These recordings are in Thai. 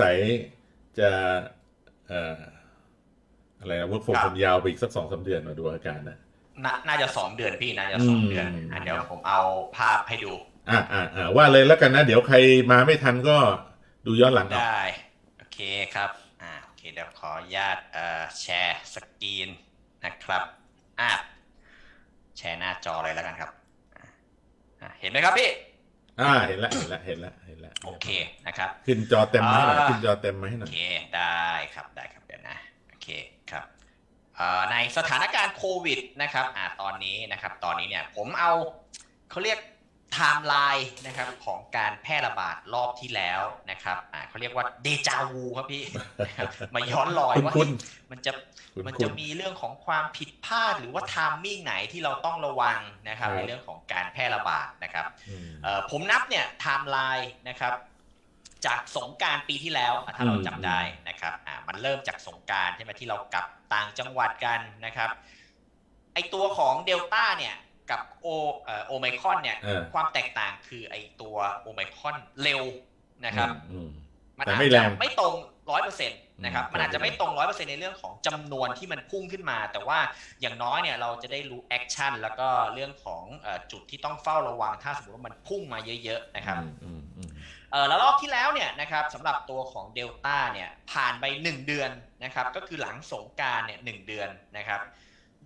สัยจะเอ่ออะไรนะว่าคงครับผมยาวไปอีกสักสองสามเดือนมาดูอาการนะนาน่าจะสองเดือนพี่น่าจะสองอืมเดือนอะเดี๋ยวผมเอาภาพให้ดู อ่าอ่าอ่าว่าเลยแล้วกันนะ เดี๋ยวใครมาไม่ทันก็ดูย้อนหลังเอาได้ โอเคครับอ่าโอเคเดี๋ยวขออนุญาตเอ่อแชร์สกรีนนะครับอะแชร์หน้าจอเลยแล้วกันครับอะเห็นไหมครับพี่ อ่าเห็นแล้วเห็นแล้วเห็นแล้วเห็นแล้วโอเคนะครับขึ้นจอเต็มมาให้หน่อยอ่าขึ้นจอเต็มมาให้หโอน่อยเคได้ครับได้ครับเดี๋ยวนะโอเคครับเอ่อในสถานการณ์โควิดนะครับอ่าตอนนี้นะครับ ตอนนี้เนี่ยผมเอาเขาเรียก ไทม์ไลน์นะครับของการแพร่ระบาดรอบที่แล้วนะครับอ่าเขาเรียกว่าเดจาวูครับพี่นะครับมาย้อนรอยคุณว่าคุณเฮ้ยมันจะคุณมันคุจะณมีเรื่องของความผิดพลาดหรือว่าไทามมิ่งไหนที่เราต้องระวังนะครับครับในเรื่องของการแพร่ระบาดนะครับอืมเอ่อผมนับเนี่ยไทม์ไลน์นะครับจากสงกรารปีที่แล้วอะถ้าเราอืมจำได้นะครับอ่ามันเริ่มจากสงกรารใช่ไหมที่เรากลับต่างจังหวัดกันนะครับไอตัวของเดลต้าเนี่ย กับโอเอ่อโอไมครอนเนี่ยเออความแตกต่างคือไอตัวโอไมครอนเร็วนะครับอืมมันแต่อาจไม่แรจะงไม่ตรงร้อยเปอร์เซ็นต์นะครับอืมมันอาจจะไม่ตรงร้อยเปอร์เซ็นต์ในเรื่องของจำนวนที่มันพุ่งขึ้นมา แต่ว่าอย่างน้อยเนี่ยเราจะได้รู้แอคชั่นแล้วก็เรื่องของเอ่อจุดที่ต้องเฝ้าระวังถ้าสมมติว่ามันพุ่งมาเยอะๆนะครับอืมอืมอืมเออแล้วรอบที่แล้วเนี่ยนะครับสำหรับตัวของเดลต้าเนี่ยผ่านไป 1 เดือนนะครับก็คือหลังสงกรารเนี่ยหเดือนนะครับ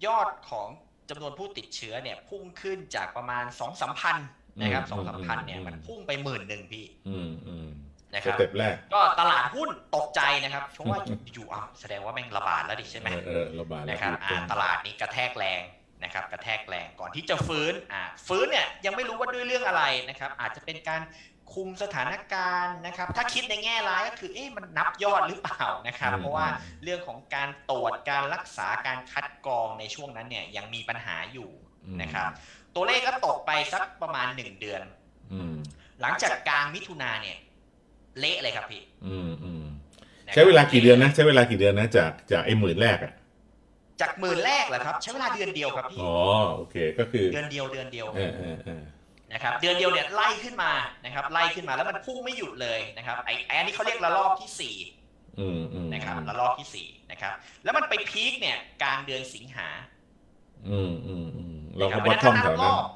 ยอดของ จำนวนผู้ติดเชื้อเนี่ยพุ่งขึ้นจากประมาณ2องสามพันนะครับสองสามพันเนี่ยมันพุ่งไปหมื่นหนึ่งพี่อืมอืมนะคสรับเต็ปแรกก็ตลาดหุ้นตกใจนะครับเพราะว่าอยู่ๆอะแสดงว่าแม่งระบาดแล้วดิใช่ไหมเออเออระบาดแล้วนะครับถูกอ่าต้องตลาดนี้กระแทกแรงนะครับกระแทกแรงก่อนที่จะฟื้นอ่าฟื้นเนี่ยยังไม่รู้ว่าด้วยเรื่องอะไรนะครับอาจจะเป็นการ คุมสถานการณ์นะครับ ถ้าคิดในแง่ร้ายก็คือเอ๊ะมันนับยอดหรือเปล่านะครับ เพราะว่าเรื่องของการตรวจการรักษาการคัดกรองในช่วงนั้นเนี่ยยังมีปัญหาอยู่อืมนะครับ ตัวเลขก็ตกไปสักประมาณ1เดือนอืมหลังจากกลางมิถุนาเนี่ย เละเลยครับพี่อืมอืมนะครับใช้เวลากี่เดือนนะ ใช้เวลากี่เดือนนะ จากจากไอ้หมื่นแรกอะจากหมื่นแรกเหรอครับ ใช้เวลาเดือนเดียวครับพี่อ๋อโอเค ก็คือเดือนเดียวเดือนเดียวเออเออเออ นะครับเดือนเดียวเนี่ยไล่ขึ้นมานะครับไล่ขึ้นมาแล้วมันพุ่งไม่หยุดเลยนะครับไอ้ไอ้อันนี้เขาเรียกระลอกที่สี่อืมอืมนะครับระลอกที่สี่นะครับแล้วมันไปพีคเนี่ยกลางเดือนสิงหาอืมอืมอืมเรานะคก็บบอททอมเพแถราะฉะนั้นถ้านับรวนั้นอบ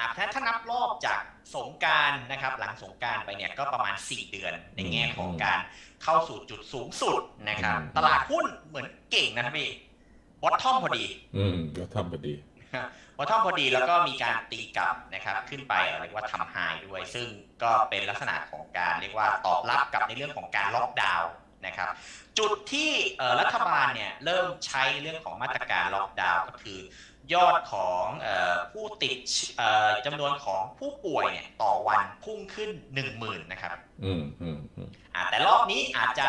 อะถ้าถ้านับรอบจากสงกรารนะครับ หลังสงกรารไปเนี่ยก็ประมาณ 4 เดือนในแง่ของการเข้าสู่จุดสูงสุดนะครับอืมตลาดหุ้นเหมือนเก่งนะครับพี่บอททอมพอดี อืมบอททอมพอดี พอท่อมพอดีแล้วก็มีการตีกลับนะครับขึ้นไปเรียกว่าทำไฮด้วย ซึ่งก็เป็นลักษณะของการเรียกว่าตอบรับกับในเรื่องของการล็อกดาวน์นะครับจุดที่เอ่อรัฐบาลเนี่ยเริ่มใช้เรื่องของมาตรการล็อกดาวน์ก็คือยอดของเออผู้ติดเอ่อจำนวนของผู้ป่วยเนี่ยต่อวันพุ่งขึ้น1 0,000นะครับอืมอืมอืมอ่าแต่รอบนี้อาจจะ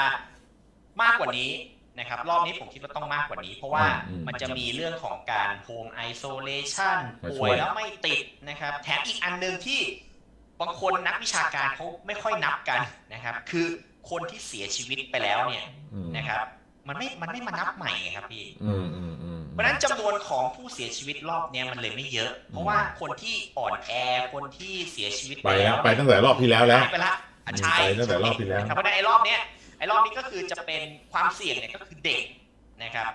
มากกว่านี้ นะครับรอบนี้ผมคิดว่าต้องมากกว่านี้ เพราะว่าอืมมันจะมีเรื่องของการโฮมไอโซเลชันมาช่ป่ววยยแล้วไม่ติดนะครับ แถมอีกอันหนึ่งที่บางคนนักวิชาการเขาไม่ค่อยนับกันนะครับ คือคนที่เสียชีวิตไปแล้วเนี่ยอืมนะครับ มันไม่มันไม่มานับใหม่ไงครับพี่ อืมอืมอืม เพราะฉะนั้นจำนวนของผู้เสียชีวิตรอบเนี้ยมันเลยไม่เยอะ เพราะว่าคนที่อ่อนแอคนที่เสียชีวิตไปแล้วไปตั้งแต่รอบที่แล้วแล้ว หายไปละอะใช่ไปตั้งแต่รอบที่แล้วนะครับเพราะฉะนั้นไอ้รอบเนี้ย ไอ้รอบนี้ก็คือจะเป็นความเสี่ยงเนี่ยก็คือเด็กนะครับ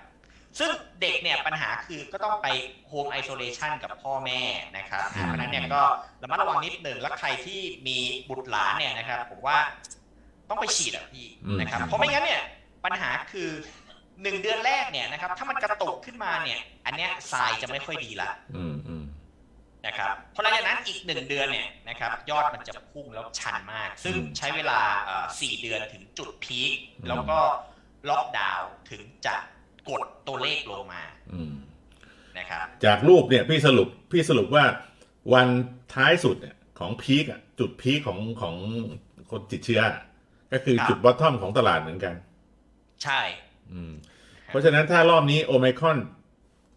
ซึ่งเด็กเนี่ยปัญหาคือก็ต้องไปโฮมไอโซเลชันกับพ่อแม่นะครับอ่าเพราะฉะนั้นเนี่ยก็ระมัดระวังนิดหนึ่งแล้วใครที่มีบุตรหลานเนี่ยนะครับ ผมว่าต้องไปฉีดอะพี่อืมนะครับ เพราะไม่งั้นเนี่ยปัญหาคือหนึ่งเดือนแรกเนี่ยนะครับถ้ามันกระตุกขึ้นมาเนี่ย อันเนี้ยทรายจะไม่ค่อยดีละอืมอืม นะครับเพราะหลังจากนั้นอีกหนึ่งเดือนเนี่ยนะครับยอดมันจะพุ่งแล้วชันมาก ซึ่งใช้เวลาเอ่อสี่เดือนถึงจุดพีคแล้วก็ล็อกดาวน์ถึงจะกดตัวเลขลงมาอืมนะครับจากรูปเนี่ยพี่สรุปพี่สรุปว่าวันท้ายสุดเนี่ยของพีคอะจุดพีคของของคนติดเชื้อ ก็คือครับจุดบอททอมของตลาดเหมือนกัน ใช่ อืม เพราะฉะนั้นถ้ารอบนี้โอไมครอน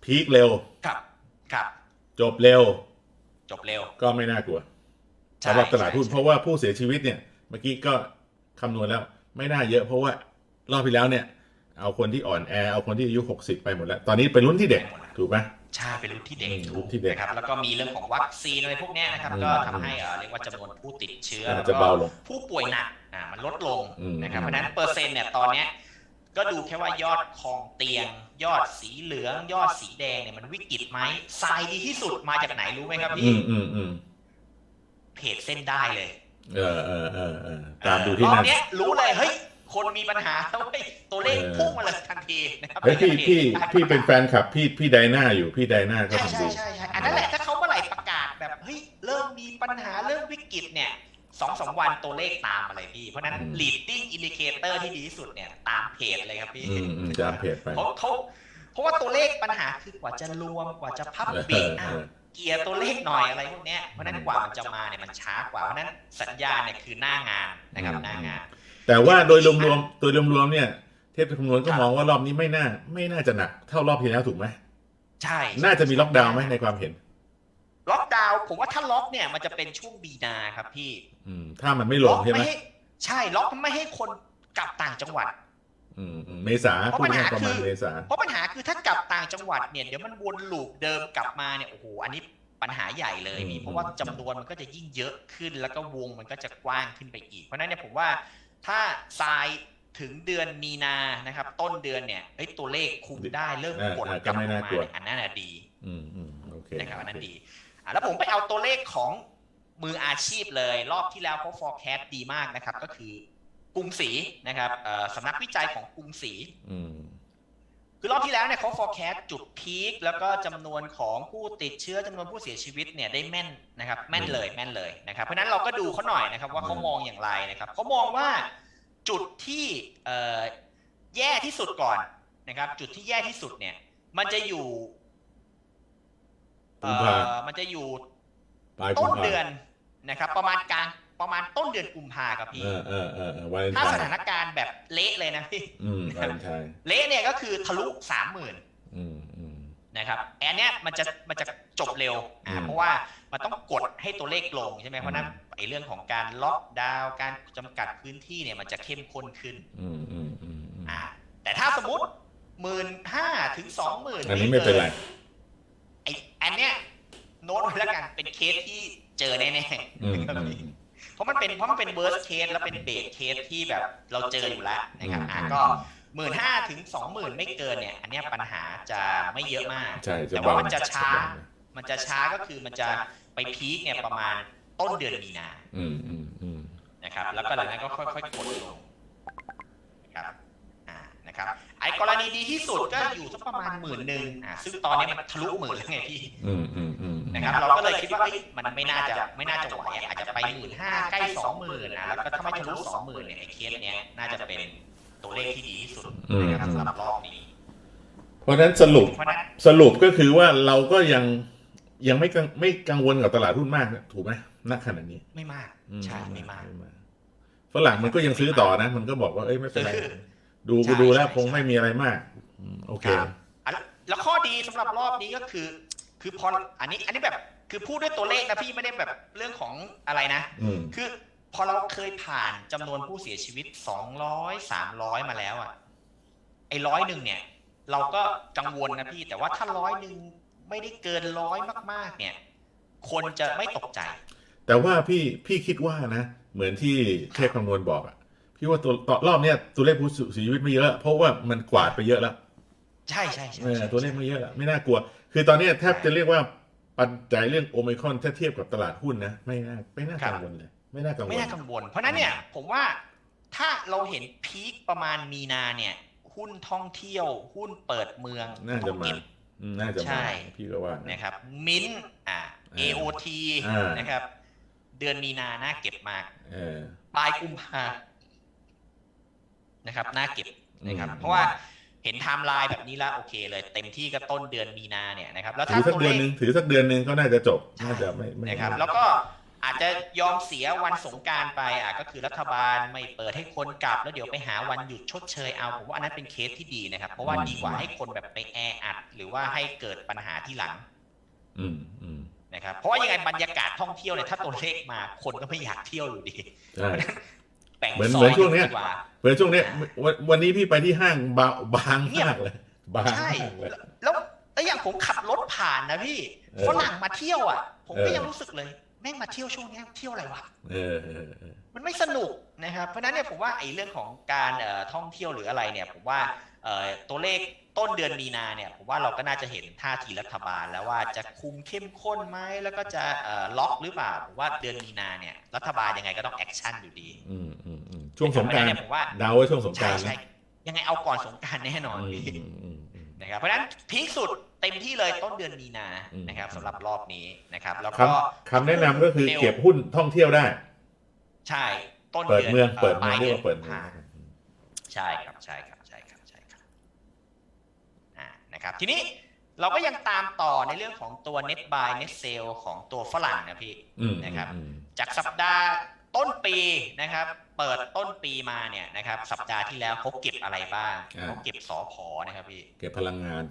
พีคเร็วครับครับจบเร็ว จบเร็ว ก็ไม่น่ากลัวใช่สำหรับตลาดหุ้นใช่เพราะว่าผู้เสียชีวิตเนี่ย เมื่อกี้ก็คำนวณแล้ว ไม่น่าเยอะเพราะว่ารอบที่แล้วเนี่ย เอาคนที่อ่อนแอเอาคนที่อายุหกสิบไปหมดแล้ว ตอนนี้เป็นรุ่นที่เด็กถูกไหมใช่เป็นรุ่นที่เด็กอืมถูรุ่กนที่เด็กนะครับแล้วก็มีเรื่องของวัคซีนอะไรพวกเนี้ยนะครับอืมก็ทำให้เอ่อเรียกว่าจำนวนผู้ติดเชื้ออาจแล้วจะก็เบาลงผู้ป่วยหนักอ่ามันลดลงอืมนะครับเพราะฉะนั้นเปอร์เซ็นต์เนี่ยตอนเนี้ย ก็ดูแค่ว่ายอดของเตียง ยอดสีเหลือง ยอดสีแดงเนี่ยมันวิกฤตไหมทรายดีที่สุดมาจากไหนรู้ไหมครับอืพี่มอืมอืมเพจเส้นได้เลย เออเออเออเออตามดูที่รอนั่บนเนี้ยรู้เลยเฮ้ย คนมีปัญหาแล้วเว้ยตัวเลขเออ พุ่งมาเลยทันทีนะครับเฮ้ยพี่พี่ได้พี่เป็นแฟนคลับ พี่พี่ไดนาอยู่พี่ไดนาก็ใช่ผมใช่ดูใช่ใช่อันนั้นแหละถ้าเขาเมื่อไหร่ประกาศแบบเฮ้ยเริ่มมีปัญหาเริ่มวิกฤตเนี่ย สองสามวันตัวเลขตามมาเลยพี่ เพราะฉะนั้น leading indicator ที่ดีที่สุดเนี่ยตามเพจเลยครับพี่อืมอืมจะอัปเพจไปเพราะเขาเพราะว่าตัวเลขปัญหาคือกว่าจะรวมกว่าจะพับเออบิดเออะอเกียร์ตัวเลขหน่อยอะไรพวกเนี้ยเพราะฉะนั้นกว่ามันจะมาเนี่ยมันช้ากว่าเพราะฉะนั้นสัญญาณเนี่ยคือหน้างานนะครับหน้างาน แต่ว่าโดยรวมๆโดยรวมๆเนี่ยเทพคำนวณก็ครับมองว่ารอบนี้ไม่น่า ไม่น่าจะหนักเท่ารอบที่แล้วถูกไหมใช่ น่าจะมีล็อกดาวน์ไหมในความเห็น ล็อกดาวน์ผมว่าถ้าล็อกเนี่ยมันจะเป็นช่วงบีนาครับพี่อืมถ้ามันไม่ลงใช่ไหมให้ใช่ล็อกไม่ให้คนกลับต่างจังหวัด อืมอืมเมษาเพราะพูดปัญหาง่ายๆประมาณคือ เมษาเพราะปัญหาคือถ้ากลับต่างจังหวัดเนี่ยเดี๋ยวมันวนลูปเดิมกลับมาเนี่ยโอ้โหอันนี้ปัญหาใหญ่เลยอืมมีเพราะว่าจำนวนมันก็จะยิ่งเยอะขึ้น แล้วก็วงมันก็จะกว้างขึ้นไปอีก เพราะฉะนั้นเนี่ยผมว่าถ้าทรายถึงเดือนมีนานะครับ ต้นเดือนเนี่ยเฮ้ยตัวเลขคุมได้เริ่มกดอ่าก็กลับไม่ลงน่ามากลัวเนี่ยอันนั้นน่ะดีอืมอืมโอเคนะครับอันนั้นดีอะ แล้วผมไปเอาตัวเลขของมืออาชีพเลย รอบที่แล้วเขา forecast ดีมากนะครับ ก็คือกรุงศรีนะครับเอ่อสำนักวิจัยของกรุงศรีอืมคือรอบที่แล้วเนี่ยเขา forecast จุดพีคแล้วก็จำนวนของผู้ติดเชื้อจำนวนผู้เสียชีวิตเนี่ยได้แม่นนะครับ แม่นเลยแม่นเลยนะครับ เพราะฉะนั้นเราก็ดูเขาหน่อยนะครับ ว่าเขามองอย่างไรนะครับเขามองว่าจุดที่เอ่อแย่ที่สุดก่อนนะครับ จุดที่แย่ที่สุดเนี่ย มันจะอยู่ กุมภาเอ่อมันจะอยู่ปลายกุต้มนภาเดือนนะครับ ประมาณกลางประมาณต้นเดือนกุมภาครับพี่ เออเออเออเออวาเลนถ้าไทสน์ถานการณ์แบบเละเลยนะพี่ อืมวาเลนไทน์เละเนี่ยก็คือทะลุสามหมื่นอืมอืม นะครับอันเนี้ยมันจะมันจะจบเร็วอ่าอืมเพราะว่ามันต้องกดให้ตัวเลขลงใช่ไหมเพราะฉะนั้นอืม ไอ้เรื่องของการล็อกดาวน์การจำกัดพื้นที่เนี่ยมันจะเข้มข้นขึ้นอืมอืมอืมอืมอ่าแต่ถ้าสมมติหมื่นห้าถึงสองหมื่นอันนี้ไม่เป็นไรไอ้อันเนี้ยโน้ตไว้แล้วกันเป็นเคสที่เจอแน่อืมๆอืม เพราะมันเป็นเพราะมันเป็น worst case แล้วเป็นเบสเคสที่แบบเราเจออยู่แล้วนะครับอะอืมก็หมื่นห้าถึงสองหมื่นไม่เกินเนี่ย อันเนี้ยปัญหาจะไม่เยอะมาก ใช่จะแต่ว่าเบามันจะช้าจะเบมันจะช้าก็คือมันจะไปพีคเนี่ยประมาณต้นเดือนมีนา อืมอืมอืม นะครับ แล้วก็หลังนั้นก็ค่อยๆกดลงนะครับอ่านะครับไอ้กรณี ดีที่สุดก็อยู่สักประมาณหมื่นหนึ่งอ่าซึ่งตอนนี้มันทะลุหมื่นแล้วไงพี่อืมอืมอืมนะครับ เราก็เลยคิดว่าเอ้ยมันไม่น่าจะไม่น่าจะไหวอะอาจจะไปหมื่นห้าใกล้สองหมื่นนะแล้วก็ถ้าไม่ทะลุสองหมื่นเนี่ยไอ้เคสเนี้ยน่าจะเป็นตัวเลขที่ดีที่สุดนะครับสำหรับรอบนี้ เพราะฉะนั้นสรุปเพราะฉะนั้นสรุปก็คือว่าเราก็ยังยังไม่กังไม่กังวลกับตลาดหุ้นมากนะถูกไหมณขณะนี้ไม่มากอืใช่ไม่มาก ฝรั่งมันก็ยังซื้อต่อนะ มันก็บอกว่าเอ้ยไม่เป็นไรซื้อ ดูใช่กูดูแล้วใช่คงไม่มีอะไรมากอืมโอเคครับอะแล้วแล้วข้อดีสำหรับรอบนี้ก็คือ คือพออันนี้ อันนี้แบบคือพูดด้วยตัวเลขนะพี่ไม่ได้แบบเรื่องของอะไรนะอืมคือพอเราเคยผ่านจำนวนผู้เสียชีวิตสองร้อยสามร้อยมาแล้วอะไอ้ร้อยหนึ่งเนี่ย เราก็กังวลนะพี่ แต่ว่าถ้าร้อยหนึ่งไม่ได้เกินร้อยมาก ๆ เนี่ย คนจะไม่ตกใจ แต่ว่าพี่พี่คิดว่านะ เหมือนที่เทพคำนวณบอกอะ พี่ว่าตัวต่อรอบเนี้ยตัวเลขผู้เสียชีวิตไม่เยอะเพราะว่ามันกวาดไปเยอะแล้วใช่ใช่ใช่เออใช่ตัวเลขไม่เยอะแล้วไม่น่ากลัว คือตอนเนี้ยแทบจะเรียกว่าปัจจัยเรื่องโอไมครอนถ้าเทียบกับตลาดหุ้นนะไม่น่าไม่น่ากังวลเลยไม่น่ากังวไม่ลน่ากังวล เพราะฉะนั้นเนี่ยผมว่าถ้าเราเห็นพีคประมาณมีนาเนี่ย หุ้นท่องเที่ยวหุ้นเปิดเมืองน่าจะธุรมากิจอืมน่าจะใช่มาพี่ก็ว่านะนะครับ มิ้นท์อ่าอ่า AOT อ่านนะครับ เดือนมีนาน่าเก็บมากเออปลายกุมภา นะครับน่าเก็บนะครับอืมเพราะว่าเห็นไทม์ไลน์แบบนี้แล้วโอเคเลย เต็มที่ก็ต้นเดือนมีนาเนี่ยนะครับแล้วถืถ้าอสักตัวเดืเลอนขหนึ่งถือสักเดือนหนึ่งก็น่าจะจบใช่น่าจะไม่ไม่นะครับ แล้วก็อาจจะยอมเสียวันสงกรารไปอะก็คือรัฐบาลไม่เปิดให้คนกลับ แล้วเดี๋ยวไปหาวันหยุดชดเชยเอาผมว่าอันนั้นเป็นเคสที่ดีนะครับ เพราะว่าดีกว่าให้คนแบบไปแออัด หรือว่าให้เกิดปัญหาที่หลัง อืมอืมนะครับเพราะว่ายังไงบรรยากาศท่องเที่ยวเนี่ยถ้าตัวเลขมาคนก็ไม่อยากเที่ยวอยู่ดีใช่ไป บ่งเหมือนซเหมืออยนช่วงเนี้ยดีกว่าเหมือนช่วงเนี้ยวันวันนี้พี่ไปที่ห้างบาบางเงียบมากเลยบางใช่มากเลย แล้วแล้วอย่างผมขับรถผ่านนะพี่เออฝรั่งมาเที่ยวอะ ผมก็เออ ยังรู้สึกเลยแม่งมาเที่ยวช่วงเนี้ยเที่ยวอะไรวะ เออเออเออ มันไม่สนุกนะครับ เพราะฉะนั้นเนี่ยผมว่าไอ้เรื่องของการเอ่อท่องเที่ยวหรืออะไรเนี่ย ผมว่าเอ่อตัวเลข ต้นเดือนมีนาเนี่ยผมว่าเราก็น่าจะเห็นท่าทีรัฐบาล แล้วว่าจะคุมเข้มข้นไหมแล้วก็จะเอ่อล็อกหรือเปล่าผมว่าเดือนมีนาเนี่ยรัฐบาลยังไงก็ต้องแอคชั่นอยู่ดีอืมอืมอืมช่วงสงกรารเพะฉะนั้นเนี่ยผมว่าเดาว่าช่วงสงกใช่รารใช่ยังไงเอาก่อนสงกรารแน่นอนอืมพี่อืมอืมอืมนะครับเพราะฉะนั้นพีคสุดเต็มที่เลยต้นเดือนมีนาอืมนะครับสำหรับรอบนี้นะครับแล้วคก็ำคำแนะนำก็คือเก็บหุ้นท่องเที่ยวได้ ใช่ต้นเปิดเดือนเมืองเปิดปเมือลางยเรียกเดือนว่าเปิดเมืองกุมภาใช่ครับใช่ครับใช่ครับใช่ครับอ่า นะครับ ทีนี้เราก็ยังตามต่อในเรื่องของตัว net buy net sell ของตัวฝรั่งนะพี่อืมนะครับอืมจากสัปดาห์ต้นปีนะครับ เปิดต้นปีมาเนี่ยนะครับ สัปดาห์ที่แล้วเขาเก็บอะไรบ้างเขาเก็บสอพอนะครับพี่ เก็บพลังงาน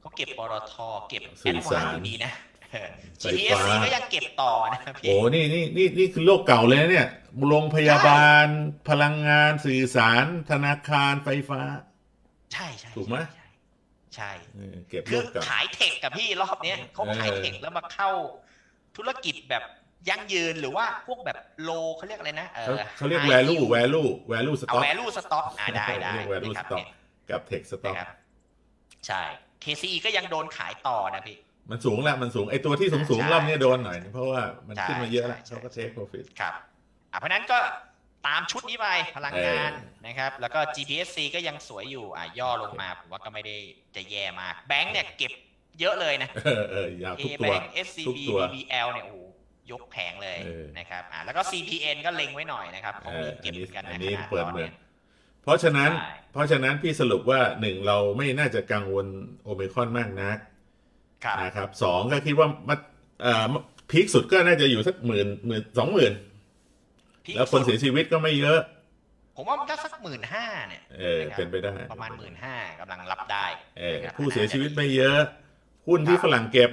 เขาเก็บปตทเก็บสื่แออดวาสารนอยู่ดีนะเออไฟฟ้า GTSC ก็ยังเก็บต่อนะครับพี่โอ้นี่นี่นี่นี่คือโลกเก่าเลยนะเนี่ยโรงพยาบาล พลังงานสื่อสาร ธนาคารไฟฟ้า ใช่ใช่ถูกไหมใช่ ใช่เออเก็บคืโลอกเก่าขายเทคกับพี่รอบเนี้ยเขาขายเทคเออแล้วมาเข้าธุรกิจแบบยั่งยืนหรือว่าพวกแบบโลเขาเรียกอะไรนะเขาเขาเรียก value value value เอา stock value stock อ่าได้ได้เรียก value นะครับ stock เนี่ยกับ tech stock นะครับใช่ KCE ก็ยังโดนขายต่อนะพี่ มันสูงแล้วมันสูงไอตัวที่สูงสูงใช่รอบนี้โดนหน่อย เพราะว่ามันใช่ขึ้นมาเยอะแล้วใช่เขาก็ take profit ครับอะเพราะฉะนั้นก็ ตามชุดนี้ไปพลังงานเออนะครับ แล้วก็ GPSC ก็ยังสวยอยู่อะย่อลงมาผมว่าก็ไม่ได้จะแย่มาก แบงค์เนี่ยเก็บเยอะเลยนะเออเออยาว A ทุกตัว Bank ทุ SCB กตัว BBL เนี่ยโอ้โหยกแผงเลยเออ นะครับอะแล้วก็ CPN ก็เล็งไว้หน่อยนะครับเขาเอมีอเก็อับนนี้กันอันะนนี้ขนาเปิดตอนเมือนี้งเพราะฉะนั้นใช่เพราะฉะนั้นพี่สรุปว่าหนึ่งเราไม่น่าจะกังวลโอเมคอนมากนักครับนะครับสองก็คิดว่ามันเอ่อพีคสุดก็น่าจะอยู่สักหมื่นหมื่นสองหมื่น พีคแล้วคนสุเสีดยชีวิตก็ไม่เยอะ ผมว่ามันก็สักหมื่นห้าเนี่ยเออเป็นไปได้ ประมาณหมื่นห้ากำลังรับได้เออนะครับผู้เสียชีวิตไม่เยอะ หุ้นที่ฝรั่งเก็บ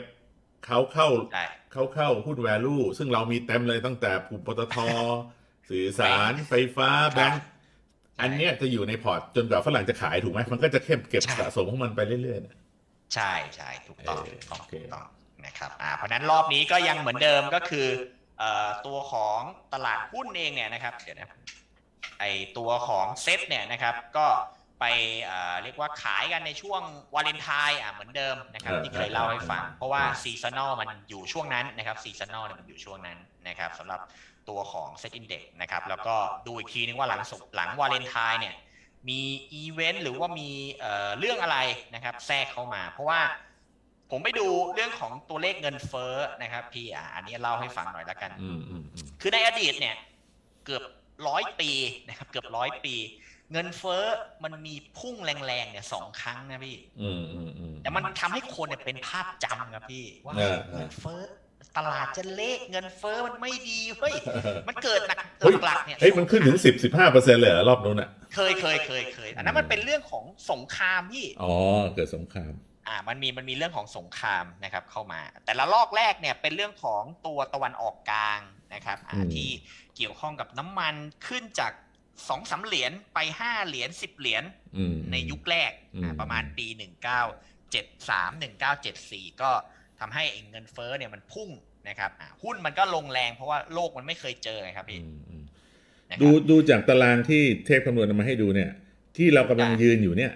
เขาเข้าได้เขาเข้าหุ้น value ซึ่งเรามีเต็มเลยตั้งแต่ปุ่มปตทสื่อสารไฟฟ้าแบงก์อันเนี้ยจะอยู่ในพอร์ตจนกว่าฝรั่งจะขายถูกไหมมันก็จะเข้มเก็บใช่สะสมของมันไปเรื่อยๆนะใช่ใช่ถูกต้องเออถูกต้องโอเคถูกต้องนะครับอ่าเพราะฉะนั้นรอบนี้ก็ยังเหมือนเดิมก็คือเอ่อ ตัวของตลาดหุ้นเองเนี่ยนะครับเดี๋ยวนะไอตัวของเซ็ตเนี่ยนะครับก็ไปเอ่อเรียกว่าขายกันในช่วงวาเลนไทน์อะเหมือนเดิมนะครับเออที่เคยเล่าให้ฟังเออเพราะว่าซีซันอลมันอยู่ช่วงนั้นนะครับซีซันอลเนี่ยมันอยู่ช่วงนั้นนะครับสำหรับตัวของเซ็ตอินเด็กนะครับแล้วก็ดูอีกทีนึงว่าหลังสงหลังวาเลนไทน์เนี่ยมีอีเวนต์หรือว่ามีเอ่อเรื่องอะไรนะครับแทรกเข้ามา เพราะว่า ผมไปดูเรื่องของตัวเลขเงินเฟ้อนะครับพี่อะอันนี้เล่าให้ฟังหน่อยแล้วกันอืมอืมอืมคือในอดีตเนี่ยเกือบร้อยปีนะครับ เกือบร้อยปี เงินเฟ้อมันมีพุ่งแรงๆเนี่ยสองครั้งนะพี่อืมอืมอืมแต่มันทำให้คนเนี่ยเป็นภาพจำครับพี่ว่าเออเออเงินเฟ้อตลาดจะเละเงินเฟ้อมันไม่ดีเฮ้ยมันเกิดหนักเฮ้ยหลักๆเนี่ยเฮ้ยมันขึ้นถึงสิบสิบห้าเปอร์เซ็นต์เลยเหรอรอบนู้นอะ เคยเคยเคยเคยอันนั้นมันเป็นเรื่องของสงครามพี่อ๋อเกิดสงคราม อ่ามันมีมันมีเรื่องของสงครามนะครับเข้ามา แต่ละลอกแรกเนี่ยเป็นเรื่องของตัวตะวันออกกลางนะครับอ่าอืมที่เกี่ยวข้องกับน้ำมันขึ้นจากสองสาเหรียญไปห้าเหรียญสิบเหรียญอืมในยุคแรกอืมอ่าประมาณปีหนึ่งเก้าเจ็ดสามหนึ่งเก้าเจ็ดสี่ก็ทำให้ไอ้เงินเฟ้อเนี่ยมันพุ่งนะครับอ่าหุ้นมันก็ลงแรงเพราะว่าโลกมันไม่เคยเจอไงครับพี่อืมอืมนะครับดูดูจากตารางที่เทพคำนวณเอามาให้ดูเนี่ย ที่เรากำลังอะยืนอยู่เนี่ย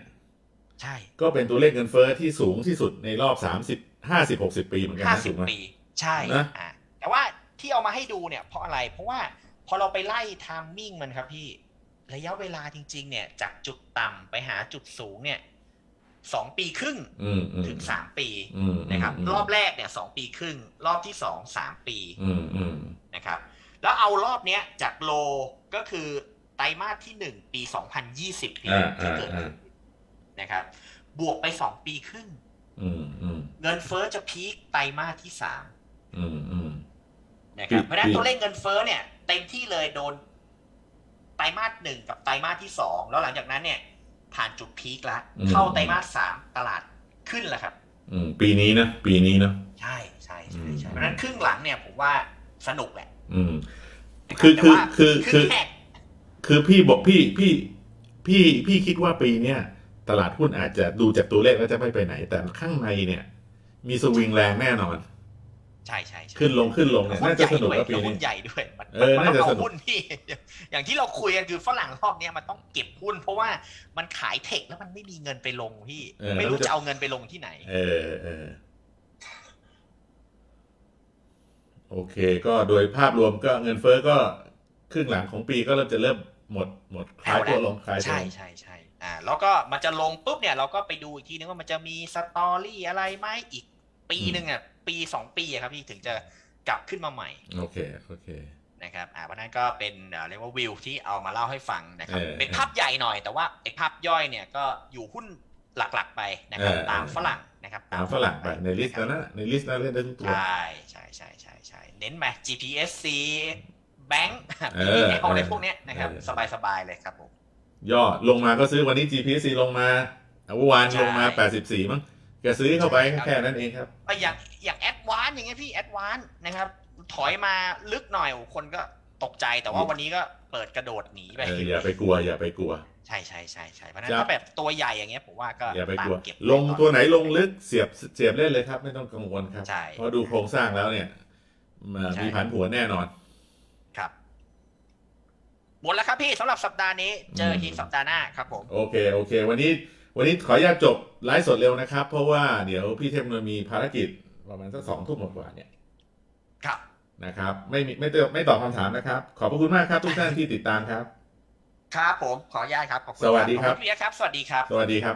ใช่ก็เป็นตัวเลขเงินเฟ้อที่สูงที่สุดในรอบสามสิบห้าสิบหกสิบปีเหมือนกันห้านะสิถูบกไหมปี ใช่นะอ่าแต่ว่าที่เอามาให้ดูเนี่ยเพราะอะไรเพราะว่าพอเราไปไล่ไทามมิ่งมันครับพี่ระยะเวลาจริง ๆ เนี่ย จากจุดต่ำไปหาจุดสูงเนี่ยสองปีครึ่งอืมอืมถึงสามปีอืมนะครับมรอบแรกเนี่ยสองปีครึ่ง รอบที่สองสามปีอืมอืมนะครับ แล้วเอารอบเนี้ยจากโลก็คือไตรมาสที่หนึ่งปีสองพันยี่สิบปีอ่าที่อ่าเกิดอ่า นะครับ บวกไปสองปีครึ่งอืมอืมเงินเฟ้อจะพีคไตรมาสที่สามอืมอืมนะครับปีเพราะฉะนั้นปีตัวเลขเงินเฟ้อเนี่ยเต็มที่เลยโดนไตรมาสหนึ่งกับไตรมาสที่สองแล้วหลังจากนั้นเนี่ย ผ่านจุดพีคแล้วเข้าไตรมาสสามตลาดขึ้นแล้วครับ อืม ปีนี้นะปีนี้นะใช่ใช่ใช่ใช่อืมเพราะฉะนั้นครึ่งหลังเนี่ยผมว่าสนุกแหละ อืมนะรับคือแต่ว่าคือคือรึ่งแรกคคือพี่บอกพี่พี่พี่พี่คิดว่าปีเนี้ย ตลาดหุ้นอาจจะดูจากตัวเลขแล้วจะไม่ไปไหน แต่ข้างในเนี่ย มีสวิงแรงแน่นอน ใช่ใช่ใช่ขึ้นลงขึ้นลงเนี่ยหุ้น่าจะสนุกใหญ่แล้วด้ปีวยนี้หุ้นใหญ่ด้วยมันเออมันน่าจะต้องสเอานุกหุ้นพี่อย่างที่เราคุยกันคือฝรั่งรอบเนี้ยมันต้องเก็บหุ้น เพราะว่ามันขายเทคแล้วมันไม่มีเงินไปลงพี่เออไม่รู้แล้วจะจะเอาเงินไปลงที่ไหน เออเออโอเค ก็โดยภาพรวมก็เงินเฟ้อก็ครึ่งหลังของปีก็เริ่มจะเริ่มหมดหมดคลายตัวลงคลายตัวใช่ลงใช่ใช่ อ่าแล้วก็มันจะลงปุ๊บเนี่ยเราก็ไปดูอีกทีนึงว่ามันจะมีสตอรี่อะไรไหมอีกปีหนึ่งอะปีสองปีอะครับพี่ถึงจะกลับขึ้นมาใหม่ โอเคโอเคนะครับอ่าเพราะฉะนั้นก็เป็นเอ่อเรียกว่าวิวที่เอามาเล่าให้ฟังนะครับเออเป็นภาพใหญ่หน่อยแต่ว่าไอ้ภาพย่อยเนี่ยก็อยู่หุ้นหลักๆไปนะครับเออตามฝรั่งนะครับตามฝรั่งไปในลิสต์ะครับนั้นนะในลิสต์นั้นเล่นได้ทุกตัวใช่ใช่ใช่ใช่ใช่เน้นไหม GPSC แบงค์เออ BBL อะไรเออพวกเนี้ยนะครับเออสบายๆเลยครับผม ย่อลงมาก็ซื้อวันนี้ GPC ลงมาเมื่อวานใช่ลงมา 84 มั้งแกซื้อเข้าไปใช่ครับแค่นั้นเองครับก็อย่างอย่างแอดวานอย่างเงี้ยพี่แอดวานนะครับ ถอยมาลึกหน่อยคนก็ตกใจแต่ว่าวันนี้ก็เปิดกระโดดหนีไปเอออย่าไปกลัว อย่าไปกลัว ใช่ใช่ใช่ใช่เพราะฉะนั้นครับถ้าแบบตัวใหญ่อย่างเงี้ยผมว่าก็อย่าไปตามกลัวเก็บลงก่อนตัวไหนลงลึกเสียบเสียบเล่นเลยครับ ไม่ต้องกังวลครับใช่เพราะดูโครงสร้างแล้วเนี่ยมาใช่มีผันผวนแน่นอนครับ หมดแล้วครับพี่สำหรับสัปดาห์นี้เจออืมทีสัปดาห์หน้าครับผมโอเคโอเค วันนี้วันนี้ขออนุญาตจบไลฟ์สดเร็วนะครับ เพราะว่าเดี๋ยวพี่เทพนนท์มีภารกิจประมาณสักสองทุ่มกว่าๆเนี่ยครับนะครับ ไม่มีไม่ตอบไม่ตอบคำถามนะครับ ขอบพระคุณมากครับทุกท่านที่ติดตามครับ ครับผมขออนุญาตครับขอบคุณสวัสดีครับขอณพี่เอียดครับ สวัสดีครับ สวัสดีครับ